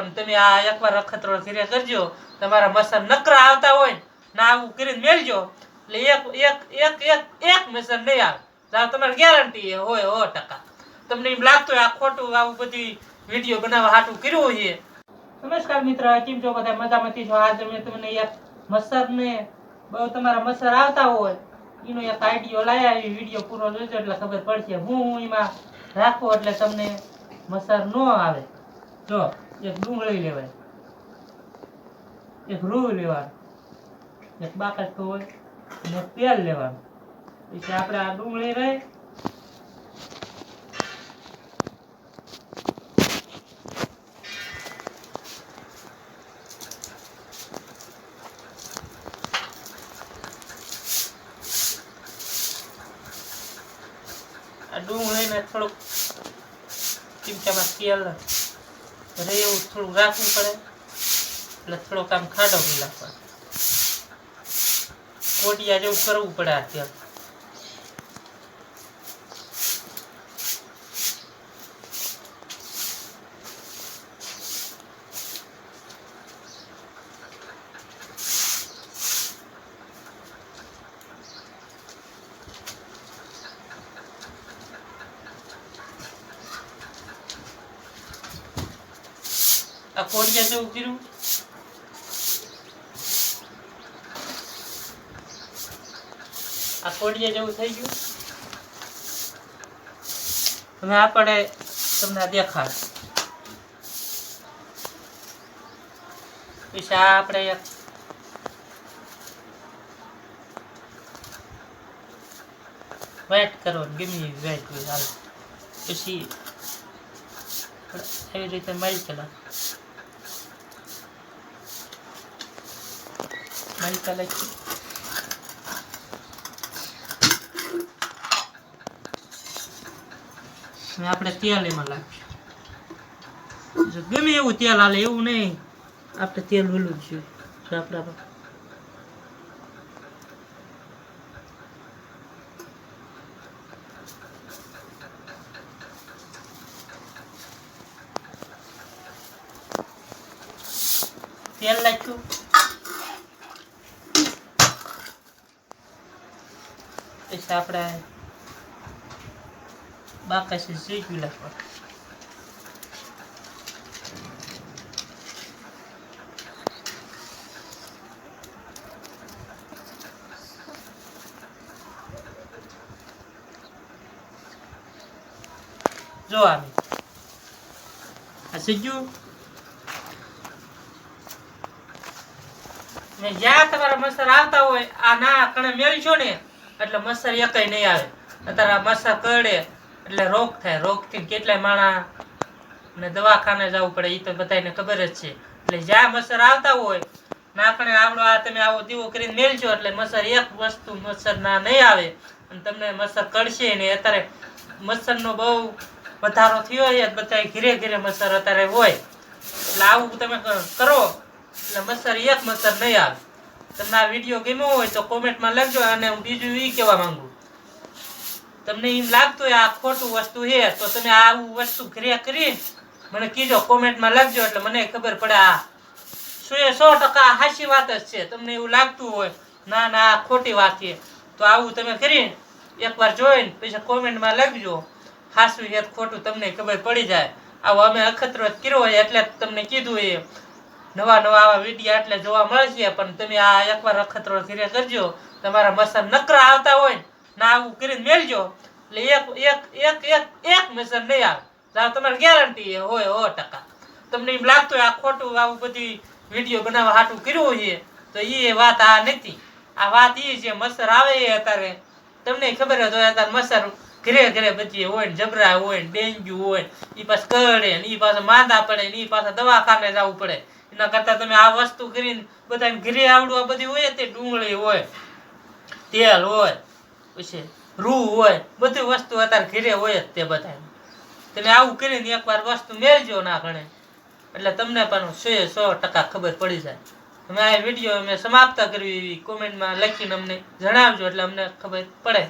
પણ તમે આ એકવાર અખતરો ઘીરે કરજો. તમારા મસર નકરા આવતા હોય ને આવું કરીને મેળજો એટલે એક એક એક એક એક મસર નહીં આવે. જાવ તમારે ગેરંટી હોય સો ટકા. તમને એમ લાગતું હોય આ ખોટું, આવું બધી વીડિયો બનાવવા હાટું કર્યું છે નમસ્કાર મિત્ર, કેમ છો બધા? મજામાંથી છો આજે મેં તમને એક મસર ને બહુ તમારા મસર આવતા હોય, એનો એક આઈડિયો લાયા એ વીડિયો પૂરો જોજો એટલે ખબર પડશે. હું હું એમાં રાખું એટલે તમને મસર ન આવે. જો. એક ડુંગળી લેવાય. એક રૂ લેવાનું. એક બાકસ હોય, અને તેલ લેવાનું. પછી આપણે આ ડુંગળી રહી. આ ડુંગળીને થોડુંક ચમચામાં તેલ રહે એવું થોડું રાખવું પડે, એટલે થોડોક આમ ખાડો બી નાખવાનો. કોટિયા જેવું કરવું પડે આ કોણ જેવું કર્યું આ કોડિયા જેવું થઈ ગયું. હવે આપણે તમને દેખાડ પછી આ આપણે એક વેટ કરો ગમી વેટ હાલ. પછી એવી રીતે મારી ચલા. આપણે તેલ એમાં નાખીશું જો ગમે એવું તેલ હાલે, એવું નહીં. આપણે તેલ ઓલું જ જોઈએ. આપણે તેલ નાખ્યું. પછી આપણે બાકાશી શીખવી નાખવા જો આ સીજ્યું ને જ્યાં તમારા મચ્છર આવતા હોય, આ ના કણે મેળશો ને, એટલે મચ્છર એકય નહીં આવે. અત્યારે આ મસર કરડે, એટલે રોગ થાય. રોગથી કેટલાય માણા ને દવાખાને જવું પડે એ તો બધાને ખબર જ છે. એટલે જ્યાં મચ્છર આવતા હોય નાકણે આવડો આ તમે આવો દીવો કરીને મેળજો, એટલે મચ્છર એક વસ્તુ મચ્છર ના નહીં આવે. અને તમને મસર કડશે ને અત્યારે મચ્છરનો બહુ વધારો થયો હોય બધા ઘીરે ઘીરે મચ્છર અત્યારે હોય. એટલે આવું તમે કરો. એટલે મચ્છર એક મચ્છર નહીં આવે તમને આ વીડિયો ગમ્યો હોય તો કોમેન્ટમાં લખજો અને હું બીજું એ કહેવા માંગુ. તમને એમ લાગતું હોય આ ખોટું વસ્તુ છે, તો તમે આવું વસ્તુ ક્રિયા કરી મને કીજો, કોમેન્ટમાં લખજો, એટલે મને ખબર પડે આ શું એ સો ટકા હાસી વાત જ છે. તમને એવું લાગતું હોય, ના ના, આ ખોટી વાત છે. તો આવું તમે કરી, એકવાર જોઈને પછી કોમેન્ટમાં લખજો. હાસું છે ખોટું તમને ખબર પડી જાય. આવો અમે અખતરો જ કર્યો હોય એટલે તમને કીધું એ. નવા નવા આવા વિડીયા એટલે જોવા મળશે, પણ તમે આ એકવાર અખતરો ઘરે કરજો. તમારા મસર નકરા આવતા હોય ને આવું કરીને મેળજો એટલે એક એક એક એક એક મસર નહીં આવે. જાવ તમારે ગેરંટી હોય હો ટકા. તમને એમ લાગતું હોય આ ખોટું આવું બધી વીડિયો બનાવવા હાટું કર્યું છે, તો એ વાત આ નથી. આ વાત એ છે, મસર આવે એ અત્યારે. તમને ખબર જ હોય અત્યારે મસર ઘરે ઘરે બચીએ હોય ને, જબરા હોય ને, ડેન્ગ્યુ હોય એ પાછું કરડે ને એ પાછા માંદા પડે ને એ પાછા દવાખાને જવું પડે. એના કરતા તમે આ વસ્તુ કરીને બધાને ઘરે આવડું આ બધી હોય તે ડુંગળી હોય, તેલ હોય, પછી રૂ હોય, બધી વસ્તુ અત્યારે ઘરે હોય જ તે બધા તમે આવું કરીને એકવાર વસ્તુ મેળજો ના ગણે. એટલે તમને પણ સો સો ટકા ખબર પડી જાય. અમે આ વીડિયો અમે સમાપ્ત કરવી એવી કોમેન્ટમાં લખીને અમને જણાવજો એટલે અમને ખબર પડે.